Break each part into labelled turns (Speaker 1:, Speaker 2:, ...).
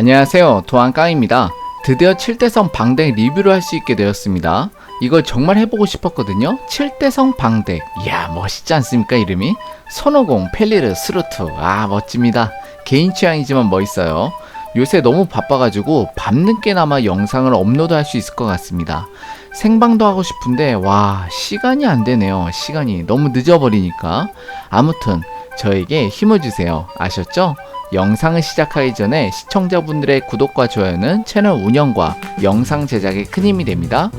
Speaker 1: 안녕하세요. 도안깡입니다. 드디어 7대성 방덱 리뷰를 할 수 있게 되었습니다. 이걸 정말 해보고 싶었거든요. 7대성 방덱 이야 멋있지 않습니까 이름이? 손오공 펠리르 스루트 아 멋집니다. 개인 취향이지만 멋있어요. 요새 너무 바빠가지고 밤늦게나마 영상을 업로드 할 수 있을 것 같습니다. 생방도 하고 싶은데 와 시간이 안 되네요. 시간이 너무 늦어버리니까. 아무튼 저에게 힘을 주세요. 아셨죠? 영상을 시작하기 전에 시청자분들의 구독과 좋아요는 채널 운영과 영상 제작에 큰 힘이 됩니다.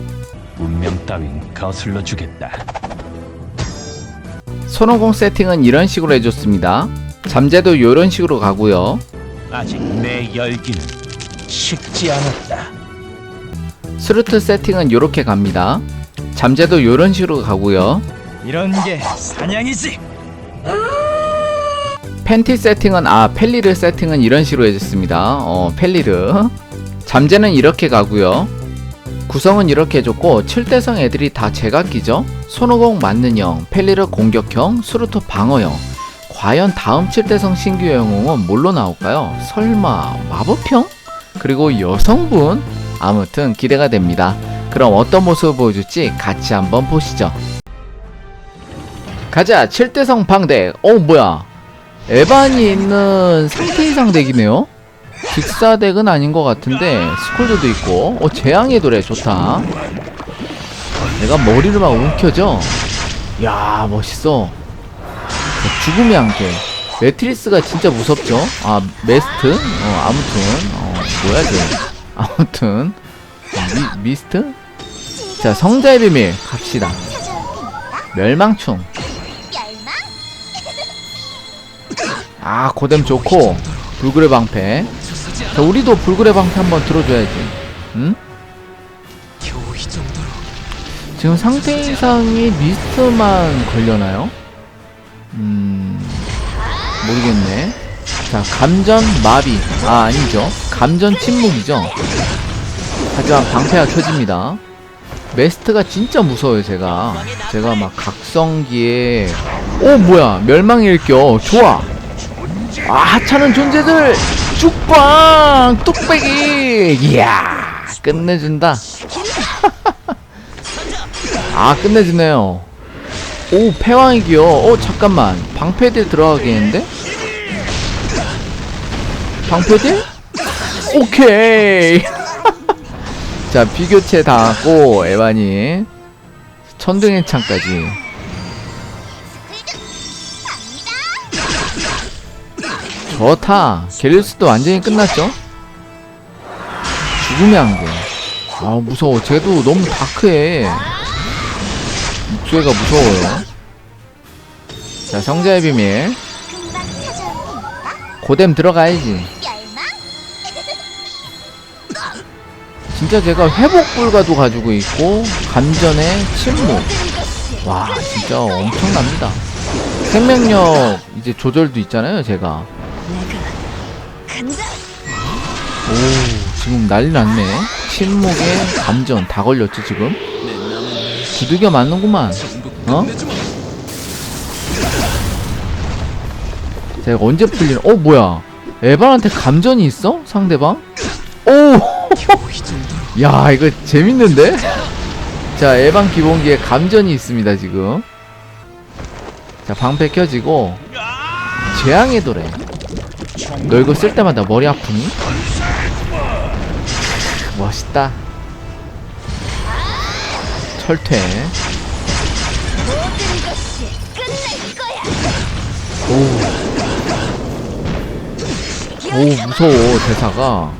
Speaker 2: 운명 따윈 거슬러 주겠다.
Speaker 1: 손오공 세팅은 이런 식으로 해줬습니다. 잠재도 이런 식으로 가고요.
Speaker 2: 아직 내 열기는 식지 않았다.
Speaker 1: 스루트 세팅은 이렇게 갑니다. 잠재도 이런 식으로 가고요.
Speaker 2: 이런 게 사냥이지.
Speaker 1: 팬티 세팅은 아 펠리르 세팅은 이런 식으로 해줬습니다. 어 펠리르 잠재는 이렇게 가고요. 구성은 이렇게 해줬고 7대성 애들이 다 제각기죠. 손오공 맞는형, 펠리르 공격형, 수루토 방어형. 과연 다음 7대성 신규 영웅은 뭘로 나올까요? 설마 마법형? 그리고 여성분? 아무튼 기대가 됩니다. 그럼 어떤 모습을 보여줄지 같이 한번 보시죠. 가자 7대성 방대. 어 뭐야? 에반이 있는 상태 이상 덱이네요. 직사 덱은 아닌 것 같은데 스콜드도 있고 어 재앙의 노래 좋다. 내가 머리를 막 움켜져. 야 멋있어. 자, 죽음의 안개. 매트리스가 진짜 무섭죠. 아 메스트. 어 아무튼 어 뭐야 쟤. 아무튼 미, 미스트. 자 성자의 비밀 갑시다. 멸망충. 아 고뎀 좋고 불굴의 방패. 자 우리도 불굴의 방패 한번 들어줘야지. 응? 지금 상태 이상이 미스트만 걸려나요? 음 모르겠네. 자 감전 마비. 아 아니죠. 감전 침묵이죠. 하지만 방패가 켜집니다. 메스트가 진짜 무서워요 제가. 제가 막 각성기에 오 뭐야. 멸망의 일격 좋아 아 하찮은 존재들. 죽방 뚝배기. 이야 끝내준다. 아 끝내주네요. 오 패왕이기요. 어 잠깐만. 방패들 들어가겠는데? 방패들? 오케이. 자 비교체 당하고 에반이 천둥의 창까지 좋다. 갤리우스도 완전히 끝났죠? 죽음의 안개. 아 무서워. 쟤도 너무 다크해. 목소리가 무서워요. 자 성자의 비밀. 고뎀 들어가야지. 진짜 제가 회복 불가도 가지고 있고 감전의 침묵. 와 진짜 엄청납니다. 생명력 이제 조절도 있잖아요 제가. 오 지금 난리 났네 침묵에 감전 다 걸렸지 지금 두들겨 맞는구만 어? 제가 언제 풀리는 어 뭐야 에반한테 감전이 있어? 상대방? 오! 야 이거 재밌는데? 자 에반 기본기에 감전이 있습니다 지금 자 방패 켜지고 재앙의 도래 너 이거 쓸 때마다 머리 아프니? 멋있다. 철퇴. 오. 오, 무서워, 대사가.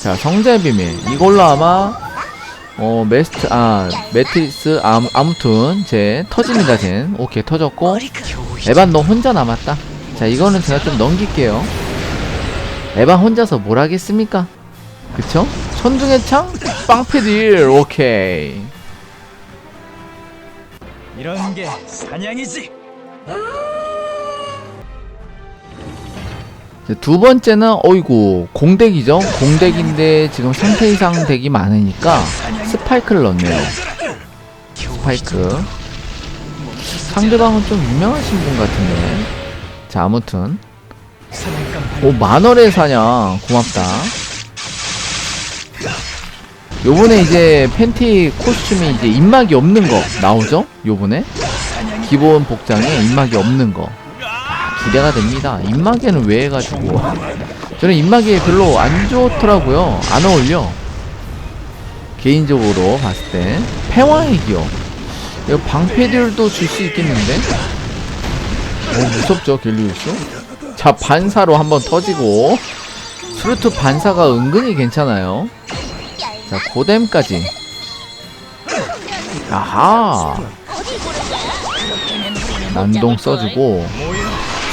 Speaker 1: 자, 성자의 비밀. 이걸로 아마, 어, 메스트, 아, 매트리스, 아, 아무튼, 제, 터집니다, 젠. 오케이, 터졌고. 에반, 너 혼자 남았다. 자, 이거는 제가 좀 넘길게요. 에반 혼자서 뭘 하겠습니까? 그쵸? 천둥의 창? 빵패딜, 오케이.
Speaker 2: 이런 게 사냥이지.
Speaker 1: 두 번째는, 어이구, 공덱이죠? 공덱인데 지금 상태 이상 덱이 많으니까 스파이크를 넣네요. 스파이크. 상대방은 좀 유명하신 분 같은데. 자, 아무튼. 오 만월의 사냥 고맙다. 요번에 이제 팬티 코스튬이 이제 입막이 없는 거 나오죠? 요번에? 기본 복장에 입막이 없는 거. 야, 기대가 됩니다. 입막에는 왜 해가지고. 저는 입막이 별로 안 좋더라고요. 안 어울려. 개인적으로 봤을 때. 기억 이거 방패들도 줄 수 있겠는데 오 무섭죠 갤리우스? 자 반사로 한번 터지고 수루트 반사가 은근히 괜찮아요. 자 고뎀까지. 아하! 난동 써주고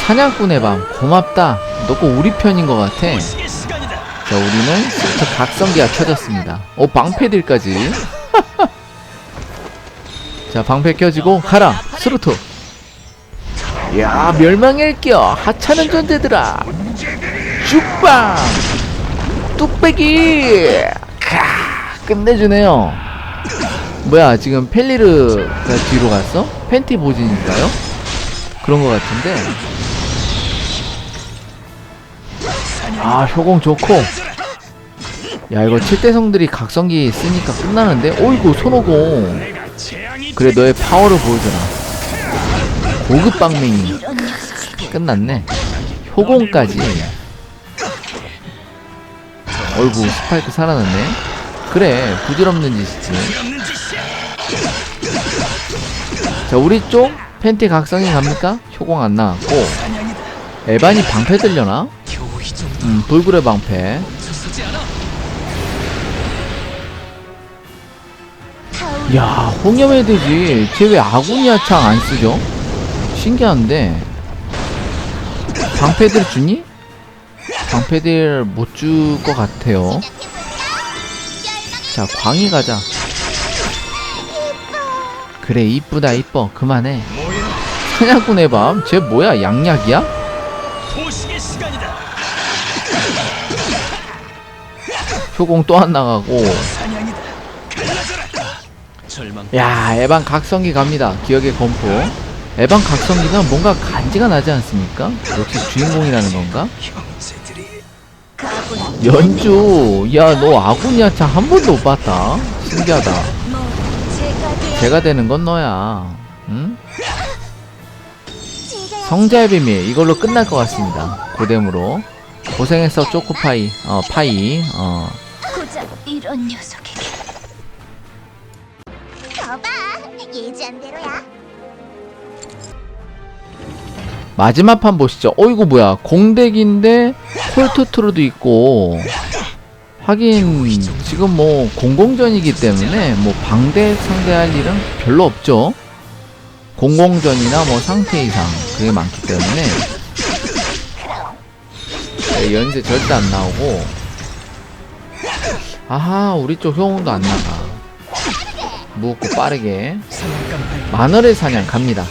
Speaker 1: 사냥꾼의 밤 고맙다. 너꼭 우리 편인 것 같아. 자 우리는 수루트 각성기가 켜졌습니다. 오 방패들까지. 자 방패 켜지고 가라 수루트 야 멸망의 껴 하찮은 존재들아. 죽방. 뚝배기. 캬 끝내주네요. 뭐야 지금 펠리르가 뒤로 갔어? 팬티 보진인가요? 그런 것 같은데. 아 효공 좋고. 야 이거 7대성들이 각성기 쓰니까 끝나는데? 어이구 손오공. 그래 너의 파워를 보여줘라 고급 빵맹이 끝났네 효공까지 어이구 스파이크 살아났네 그래 부질없는 짓이지. 자 우리 쪽 팬티 각성이 갑니까? 효공 안 나왔고 에반이 방패 들려나? 음 돌고래 방패 야 홍염의 돼지 쟤 왜 아구니아 창안 쓰죠? 신기한데 방패들 주니? 방패들 못 줄 것 같아요. 자 광희 가자. 그래 이쁘다 이뻐. 그만해. 사냥꾼의 밤? 쟤 뭐야? 양약이야? 효공 또 안 나가고. 야 에반 각성기 갑니다. 기억의 검포 에반 각성기는 뭔가 간지가 나지 않습니까? 역시 주인공이라는 건가? 연주. 야 너 아구니아차 한 번도 못 봤다. 신기하다. 제가 되는 건 너야. 응? 성자의 비밀. 이걸로 끝날 것 같습니다. 고뎀으로. 고생했어 초코파이. 어 파이. 어.
Speaker 3: 이런 녀석에게.
Speaker 4: 거봐 예지한 대로야
Speaker 1: 마지막 판 보시죠. 어이구 뭐야. 공덱인데 콜투트로도 있고. 하긴 지금 뭐 공공전이기 때문에 뭐 방대 상대할 일은 별로 없죠. 공공전이나 뭐 상태 이상 그게 많기 때문에. 네, 연세 절대 안 나오고. 아하 우리 쪽 효용도 안 나가. 무겁고 빠르게. 만월의 사냥 갑니다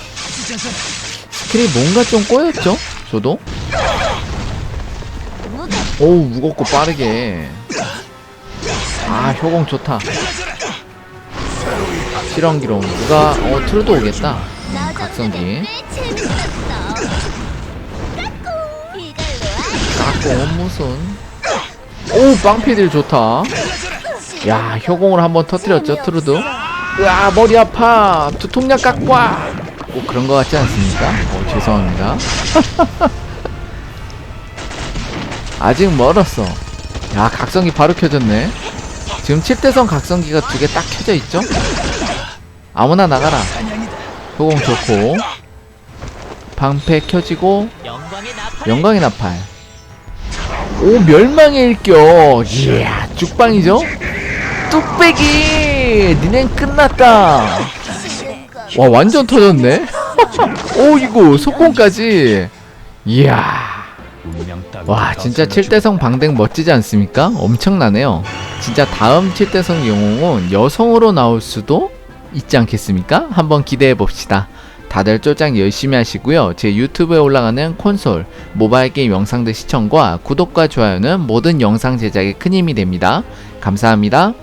Speaker 1: 스킬이 뭔가 좀 꼬였죠? 저도? 오우 무겁고 빠르게. 아 효공 좋다. 실험기롱 누가 어 트루도 오겠다. 음, 각성기. 깎고 무슨? 오 빵피들 좋다. 야 효공을 한번 터뜨렸죠 트루도? 으아 머리 아파. 두통약 갖고 와 꼭 그런 거 같지 않습니까? 어, 죄송합니다. 아직 멀었어. 야 각성기 바로 켜졌네. 지금 7대성 각성기가 두 개 딱 켜져 있죠? 아무나 나가라. 효공 좋고. 방패 켜지고 영광의 나팔. 오 멸망의 일격. 이야 죽방이죠? 뚝배기! 니넨 끝났다 와 완전 터졌네? 오 이거 속공까지. 이야. 와 진짜 7대성 방댕 멋지지 않습니까? 엄청나네요. 진짜 다음 7대성 영웅은 여성으로 나올 수도 있지 않겠습니까? 한번 기대해 봅시다. 다들 쫄짱 열심히 하시고요. 제 유튜브에 올라가는 콘솔 모바일 게임 영상들 시청과 구독과 좋아요는 모든 영상 제작에 큰 힘이 됩니다. 감사합니다